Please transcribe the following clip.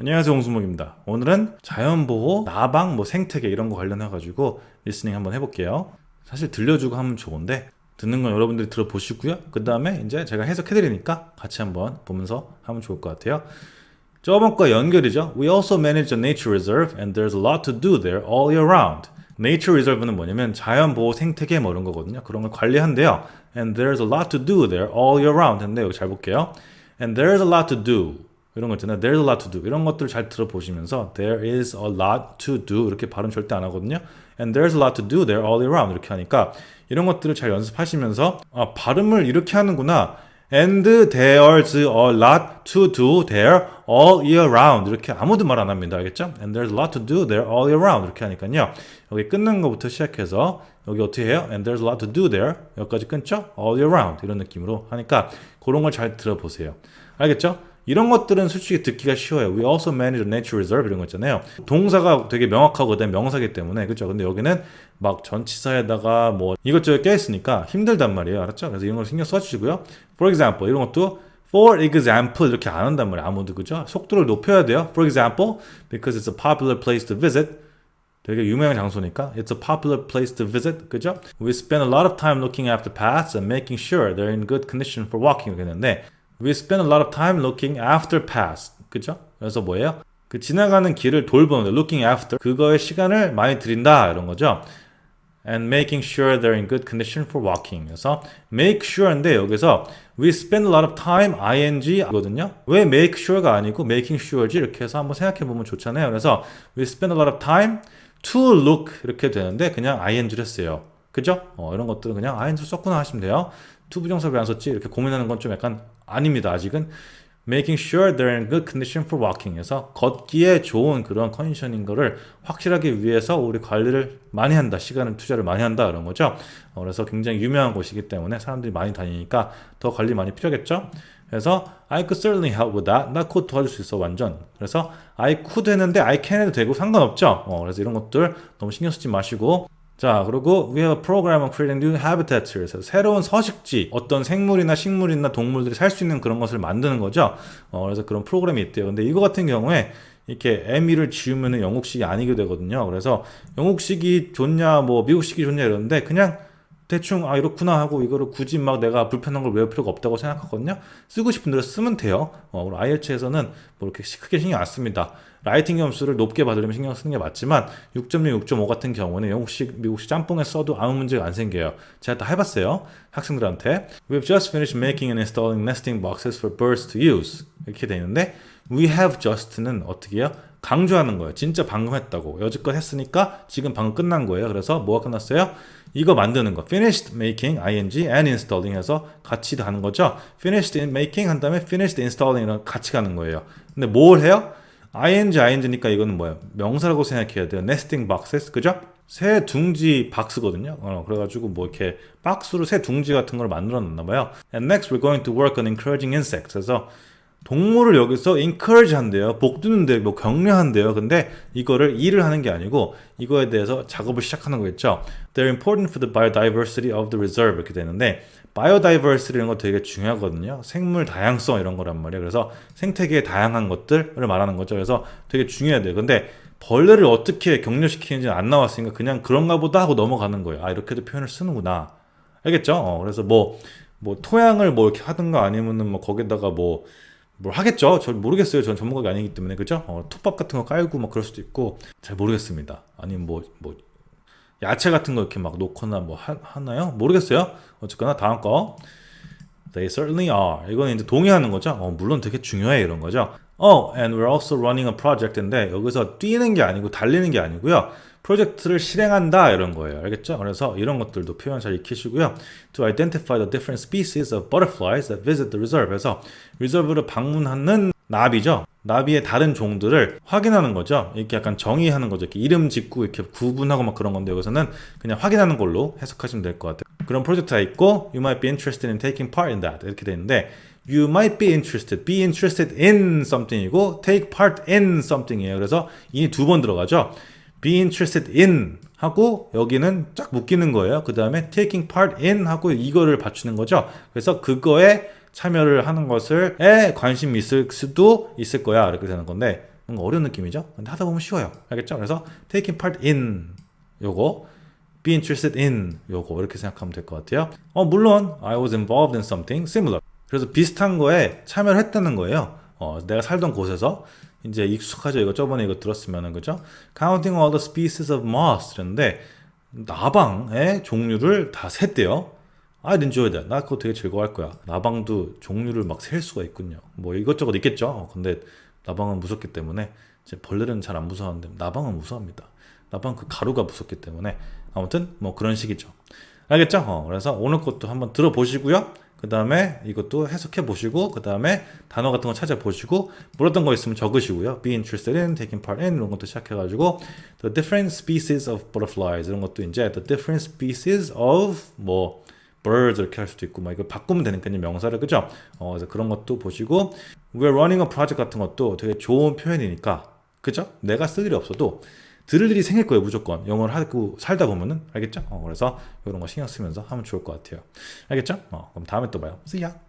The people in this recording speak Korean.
안녕하세요 홍수목입니다. 오늘은 자연보호, 나방, 뭐 생태계 이런 거 관련해가지고 리스닝 한번 해볼게요. 사실 들려주고 하면 좋은데 듣는 건 여러분들이 들어보시고요. 그 다음에 이제 제가 해석해드리니까 같이 한번 보면서 하면 좋을 것 같아요. 저번 거 연결이죠. We also manage a nature reserve and there's a lot to do there all year round. Nature reserve는 뭐냐면 자연보호 생태계 뭐 이런 거거든요. 그런 걸 관리한대요. And there's a lot to do there all year round. 근데 여기 잘 볼게요. And there's a lot to do. 이런 거 있잖아요. There's a lot to do. 이런 것들을 잘 들어보시면서 There is a lot to do. 이렇게 발음 절대 안 하거든요. And there's a lot to do there all year round. 이렇게 하니까 이런 것들을 잘 연습하시면서 아, 발음을 이렇게 하는구나. And there's a lot to do there all year round. 이렇게 아무도 말 안 합니다. 알겠죠? And there's a lot to do there all year round. 이렇게 하니까요. 여기 끝난 것부터 시작해서 여기 어떻게 해요? And there's a lot to do there. 여기까지 끊죠? All year round. 이런 느낌으로 하니까 그런 걸 잘 들어보세요. 알겠죠? 이런 것들은 솔직히 듣기가 쉬워요. We also manage a nature reserve 이런 거 있잖아요. 동사가 되게 명확하거든 명사기 때문에 그렇죠. 근데 여기는 막 전치사에다가 뭐 이것저것 껴 있으니까 힘들단 말이에요. 알았죠? 그래서 이런 걸 신경 써주시고요. For example 이런 것도 For example 이렇게 안 한단 말이에요. 아무도 그죠? 속도를 높여야 돼요. For example because it's a popular place to visit. 되게 유명한 장소니까 It's a popular place to visit. 그죠? We spend a lot of time looking after paths and making sure they're in good condition for walking. 이랬는데 We spend a lot of time looking after paths. 그죠? 그래서 뭐예요? 그 지나가는 길을 돌보는데 looking after 그거에 시간을 많이 들인다 이런 거죠. and making sure they're in good condition for walking. 그래서 make sure인데 여기서 we spend a lot of time ing거든요. 왜 make sure가 아니고 making sure지 이렇게 해서 한번 생각해 보면 좋잖아요. 그래서 we spend a lot of time to look 이렇게 되는데 그냥 ing를 했어요. 그죠? 어, 이런 것들은 그냥 ing를 썼구나 하시면 돼요. To 부정사 왜 안 썼지? 이렇게 고민하는 건 좀 약간 아닙니다. 아직은 making sure they're in good condition for walking 해서 걷기에 좋은 그런 컨디션인 거를 확실하게 위해서 우리 관리를 많이 한다. 시간을 투자를 많이 한다. 이런 거죠. 어, 그래서 굉장히 유명한 곳이기 때문에 사람들이 많이 다니니까 더 관리 많이 필요하겠죠. 그래서 I could certainly help with that. 나 could 도와줄 수 있어 완전. 그래서 I could 했는데 I can 해도 되고 상관없죠. 어, 그래서 이런 것들 너무 신경 쓰지 마시고 자, 그리고 we have a program on creating new habitats. 그래서 새로운 서식지, 어떤 생물이나 식물이나 동물들이 살 수 있는 그런 것을 만드는 거죠. 어, 그래서 그런 프로그램이 있대요. 근데 이거 같은 경우에 이렇게 에미를 지우면 영국식이 아니게 되거든요. 그래서 영국식이 좋냐, 뭐 미국식이 좋냐 이러는데 그냥 대충 아 이렇구나 하고 이거를 굳이 막 내가 불편한 걸 외울 필요가 없다고 생각하거든요. 쓰고 싶은 대로 쓰면 돼요. 어, 그리고 IELTS에서는 뭐 이렇게 크게 신경 안 씁니다. 라이팅 점수를 높게 받으려면 신경 쓰는 게 맞지만 6.6, 6.5 같은 경우는 영국식, 미국식 짬뽕에 써도 아무 문제가 안 생겨요. 제가 다 해봤어요. 학생들한테. We've just finished making and installing nesting boxes for birds to use. 이렇게 돼 있는데 we have just는 어떻게 해요? 강조하는 거예요. 진짜 방금 했다고. 여지껏 했으니까 지금 방금 끝난 거예요. 그래서 뭐가 끝났어요? 이거 만드는 거. finished making, ing, and installing 해서 같이 하는 거죠. finished making 한 다음에 finished installing이랑 같이 가는 거예요. 근데 뭘 해요? ing, ing니까 이거는 뭐예요? 명사라고 생각해야 돼요. nesting boxes, 그죠? 새 둥지 박스거든요. 어, 그래가지고 뭐 이렇게 박스로 새 둥지 같은 걸 만들어 놨나 봐요. And next we're going to work on encouraging insects. 그래서 동물을 여기서 encourage 한대요. 복두는데 뭐 격려한대요. 근데 이거를 일을 하는 게 아니고 이거에 대해서 작업을 시작하는 거겠죠. They're important for the biodiversity of the reserve 이렇게 되는데 biodiversity 이런 거 되게 중요하거든요. 생물 다양성 이런 거란 말이에요. 그래서 생태계의 다양한 것들을 말하는 거죠. 그래서 되게 중요해요. 근데 벌레를 어떻게 격려시키는지 안 나왔으니까 그냥 그런가 보다 하고 넘어가는 거예요. 아 이렇게도 표현을 쓰는구나. 알겠죠? 어, 그래서 뭐뭐 토양을 뭐 이렇게 하든가 아니면은 뭐 거기다가 뭐 뭘 하겠죠? 전 모르겠어요. 전 전문가가 아니기 때문에 그죠? 어, 톱밥 같은 거 깔고 막 그럴 수도 있고 잘 모르겠습니다. 아니면 뭐뭐 야채 같은 거 이렇게 막 놓거나 뭐 하, 하나요? 모르겠어요. 어쨌거나 다음 거 They certainly are. 이거는 이제 동의하는 거죠. 어, 물론 되게 중요해 이런 거죠. Oh, and we're also running a project인데 여기서 뛰는 게 아니고 달리는 게 아니고요. 프로젝트를 실행한다 이런 거예요. 알겠죠? 그래서 이런 것들도 표현 잘 익히시고요. To identify the different species of butterflies that visit the reserve. 그래서 리저브를 방문하는 나비죠. 나비의 다른 종들을 확인하는 거죠. 이렇게 약간 정의하는 거죠. 이렇게 이름 짓고 이렇게 구분하고 막 그런 건데 여기서는 그냥 확인하는 걸로 해석하시면 될 것 같아요. 그런 프로젝트가 있고 You might be interested in taking part in that 이렇게 되는데 You might be interested, be interested in something이고 take part in something이에요. 그래서 이 두 번 들어가죠. be interested in 하고 여기는 쫙 묶이는 거예요. 그 다음에 taking part in 하고 이거를 받치는 거죠. 그래서 그거에 참여를 하는 것을 에 관심이 있을 수도 있을 거야 이렇게 되는 건데 뭔가 어려운 느낌이죠. 근데 하다 보면 쉬워요. 알겠죠? 그래서 taking part in 요거 be interested in 요거 이렇게 생각하면 될 것 같아요. 어 물론 I was involved in something similar. 그래서 비슷한 거에 참여를 했다는 거예요. 어 내가 살던 곳에서 이제 익숙하죠. 이거 저번에 이거 들었으면은 그죠? Counting all the species of moths 그런데 나방의 종류를 다 셌대요. I enjoy that. 나 그거 되게 즐거워할 거야. 나방도 종류를 막 셀 수가 있군요. 뭐 이것저것 있겠죠. 어, 근데 나방은 무섭기 때문에 이제 벌레는 잘 안 무서워하는데 나방은 무서워합니다. 나방 그 가루가 무섭기 때문에 아무튼 뭐 그런 식이죠. 알겠죠? 어, 그래서 오늘 것도 한번 들어보시고요. 그 다음에 이것도 해석해 보시고 그 다음에 단어 같은 거 찾아 보시고 몰랐던 거 있으면 적으시고요. Be interested in, taking part in 이런 것도 시작해 가지고 the different species of butterflies 이런 것도 이제 the different species of 뭐 birds 이렇게 할 수도 있고 막 이거 바꾸면 되니까요 명사를 그죠? 어, 그래서 그런 것도 보시고 we're running a project 같은 것도 되게 좋은 표현이니까 그죠? 내가 쓸 일이 없어도 들을 일이 생길 거예요 무조건 영어를 하고 살다 보면은 알겠죠? 어, 그래서 이런 거 신경 쓰면서 하면 좋을 것 같아요 알겠죠? 어, 그럼 다음에 또 봐요 ya